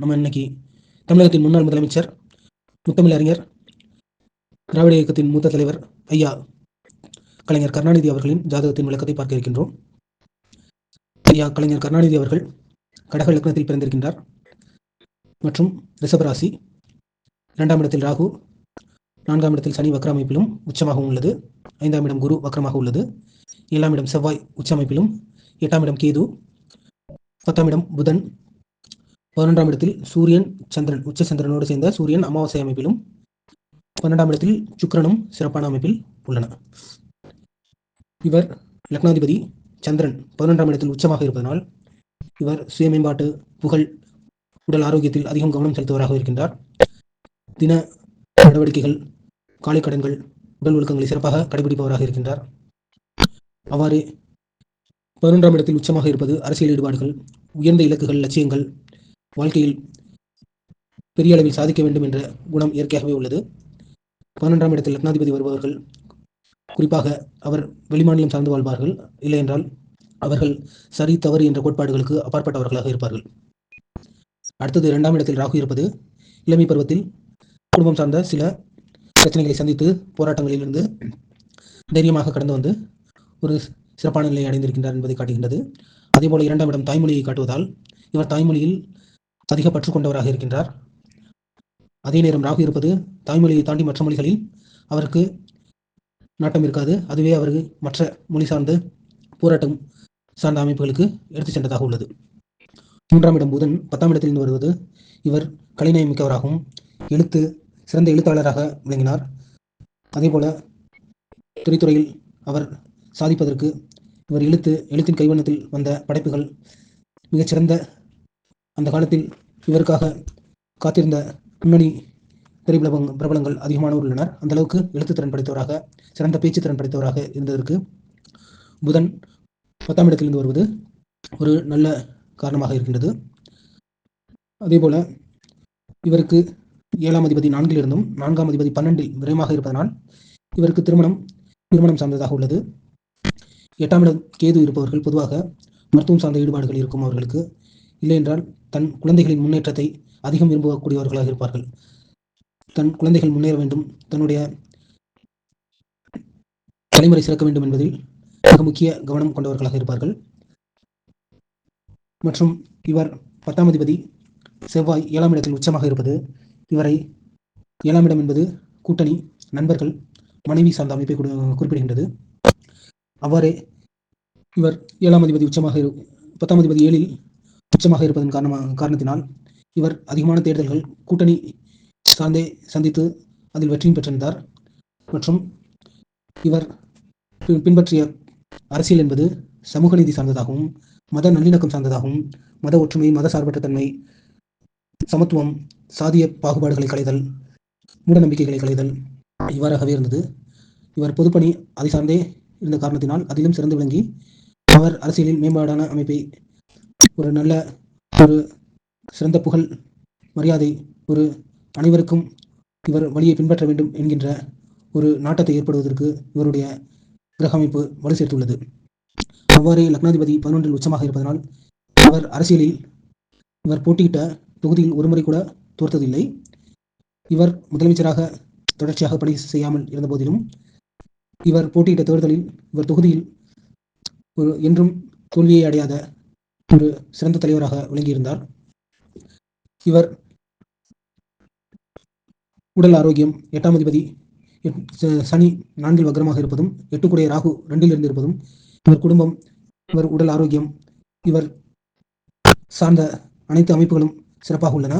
நம்ம இன்னைக்கு தமிழகத்தின் முன்னாள் முதலமைச்சர் முத்தமிழ் அறிஞர் திராவிட இயக்கத்தின் மூத்த தலைவர் ஐயா கலைஞர் கருணாநிதி அவர்களின் ஜாதகத்தின் விளக்கத்தை பார்க்க இருக்கின்றோம். ஐயா கலைஞர் கருணாநிதி அவர்கள் கடக லக்னத்தில் பிறந்திருக்கின்றார். மற்றும் ரிஷபராசி இரண்டாம் இடத்தில் ராகு நான்காம் இடத்தில் சனி வக்ர அமைப்பிலும் உச்சமாகவும் உள்ளது. ஐந்தாம் இடம் குரு வக்ரமாக உள்ளது. ஏழாம் இடம் செவ்வாய் உச்ச அமைப்பிலும் எட்டாம் இடம் கேது பத்தாம் இடம் புதன் பதினொன்றாம் இடத்தில் சூரியன் சந்திரன் உச்ச சந்திரனோடு சேர்ந்த சூரியன் அமாவாசை அமைப்பிலும் பன்னெண்டாம் இடத்தில் சுக்கரனும் சிறப்பான அமைப்பில் உள்ளன. இவர் லக்னாதிபதி சந்திரன் பதினொன்றாம் இடத்தில் உச்சமாக இருப்பதனால் இவர் சுய மேம்பாட்டு புகழ் உடல் ஆரோக்கியத்தில் அதிகம் கவனம் செலுத்துவராக இருக்கின்றார். தின நடவடிக்கைகள் காலை கடன்கள் உடல் ஒழுக்கங்களை சிறப்பாக கடைபிடிப்பவராக இருக்கின்றார். அவ்வாறு பதினொன்றாம் இடத்தில் உச்சமாக இருப்பது அரசியல் ஈடுபாடுகள் உயர்ந்த இலக்குகள் லட்சியங்கள் வாழ்க்கையில் பெரிய அளவில் சாதிக்க வேண்டும் என்ற குணம் இயற்கையாகவே உள்ளது. பதினொன்றாம் இடத்தில் லக்னாதிபதி வருபவர்கள் குறிப்பாக அவர் வெளிமாநிலம் சார்ந்து வாழ்வார்கள். இல்லை என்றால் அவர்கள் சரி தவறு என்ற கோட்பாடுகளுக்கு அப்பாற்பட்டவர்களாக இருப்பார்கள். அடுத்தது இரண்டாம் இடத்தில் ராகு இருப்பது. இளமை பருவத்தில் குடும்பம் சார்ந்த சில பிரச்சனைகளை சந்தித்து போராட்டங்களிலிருந்து தைரியமாக கடந்து வந்து ஒரு சிறப்பான நிலையை அடைந்திருக்கின்றார் என்பதை காட்டுகின்றது. அதேபோல இரண்டாம் இடம் தாய்மொழியை காட்டுவதால் இவர் தாய்மொழியில் அதிக பற்று கொண்டவராக இருக்கின்றார். அதே நேரம் ராகு இருப்பது தாய்மொழியை தாண்டி மற்ற மொழிகளில் அவருக்கு நாட்டம் இருக்காது. அதுவே அவருக்கு மற்ற மொழி சார்ந்து போராட்டம் சார்ந்த அமைப்புகளுக்கு எடுத்துச் சென்றதாக உள்ளது. மூன்றாம் இடம் புதன். பத்தாம் இடத்திலிருந்து வருவது இவர் கலைநயம் மிக்கவராகவும் எழுத்து சிறந்த எழுத்தாளராக விளங்கினார். அதேபோல திரைத்துறையில் அவர் சாதிப்பதற்கு இவர் எழுத்து எழுத்தின் கைவண்ணத்தில் வந்த படைப்புகள் மிகச்சிறந்த அந்த காலத்தில் இவருக்காக காத்திருந்த முன்னணி திரைப்பட பிரபலங்கள் அதிகமானவர் உள்ளனர் அந்த அளவுக்கு எழுத்து திறன் படைத்தவராக சிறந்த பேச்சு திறன் படைத்தவராக இருந்ததற்கு புதன் பத்தாம் இடத்திலிருந்து வருவது ஒரு நல்ல காரணமாக இருக்கின்றது. அதேபோல இவருக்கு ஏழாம் அதிபதி நான்கில் இருந்தும் நான்காம் அதிபதி பன்னெண்டில் விரைவாக இருப்பதனால் இவருக்கு திருமணம் திருமணம் சார்ந்ததாக உள்ளது. எட்டாம் இடம் கேது இருப்பவர்கள் பொதுவாக மருத்துவம் சார்ந்த ஈடுபாடுகள் இருக்கும் அவர்களுக்கு இல்லை என்றால் தன் குழந்தைகளின் முன்னேற்றத்தை அதிகம் விரும்பக்கூடியவர்களாக இருப்பார்கள். தன் குழந்தைகள் முன்னேற வேண்டும். தன்னுடைய தலைமுறை சிறக்க வேண்டும் என்பதில் மிக முக்கிய கவனம் கொண்டவர்களாக இருப்பார்கள். மற்றும் இவர் பத்தாம் அதிபதி செவ்வாய் ஏழாம் இடத்தில் உச்சமாக இருப்பது இவரை ஏழாம் இடம் என்பது கூட்டணி நண்பர்கள் மனைவி சார்ந்த அமைப்பை குறிப்பிடுகின்றது. அவ்வாறே இவர் ஏழாம் அதிபதி உச்சமாக இரு பத்தாம் அதிபதி ஏழில் உச்சமாக இருப்பதன் காரணமாக காரணத்தினால் இவர் அதிகமான தேர்தல்கள் கூட்டணி சார்ந்தே சந்தித்து அதில் வெற்றியும் பெற்றிருந்தார். மற்றும் இவர் பின்பற்றிய அரசியல் என்பது சமூக நீதி சார்ந்ததாகவும் மத நல்லிணக்கம் சார்ந்ததாகவும் மத ஒற்றுமை மத சார்பற்ற தன்மை சமத்துவம் சாதிய பாகுபாடுகளை களைதல் மூட நம்பிக்கைகளை களைதல் இவ்வாறாகவே இருந்தது. இவர் பொதுப்பணி அதை சார்ந்தே இருந்த காரணத்தினால் அதிலும் சிறந்து விளங்கி அவர் அரசியலில் மேம்பாடான அமைப்பை ஒரு நல்ல ஒரு சிறந்த புகழ் மரியாதை ஒரு அனைவருக்கும் இவர் வழியை பின்பற்ற வேண்டும் என்கின்ற ஒரு நாட்டத்தை ஏற்படுவதற்கு இவருடைய கிரக அமைப்பு வலு சேர்த்துள்ளது. அவ்வாறே லக்னாதிபதி பதினொன்றில் உச்சமாக இருப்பதனால் அவர் அரசியலில் இவர் போட்டியிட்ட தொகுதியில் ஒருமுறை கூட தோற்றதில்லை இவர் முதலமைச்சராக தொடர்ச்சியாக பணி செய்யாமல் இருந்த போதிலும் இவர் போட்டியிட்ட தேர்தலில் இவர் தொகுதியில் ஒரு என்றும் தோல்வியை அடையாத ஒரு சிறந்த தலைவராக விளங்கியிருந்தார். இவர் உடல் ஆரோக்கியம் எட்டாம் அதிபதி எட்- சனி நான்கில் வக்ரமாக இருப்பதும் எட்டுக்குடைய ராகு ரெண்டில் இருந்து இருப்பதும் இவர் குடும்பம் இவர் உடல் ஆரோக்கியம் இவர் சார்ந்த அனைத்து அமைப்புகளும் சிறப்பாக உள்ளன.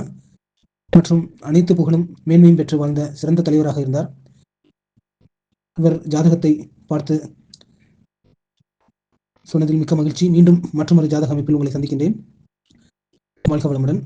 மற்றும் அனைத்து புகழும் மேன்மையும் பெற்று வாழ்ந்த சிறந்த தலைவராக இருந்தார். இவர் ஜாதகத்தை பார்த்து சொன்னதில் மிக்க மகிழ்ச்சி. மீண்டும் மற்றொரு ஜாதக அமைப்பில் உங்களை சந்திக்கின்றேன். வாழ்க வளமுடன்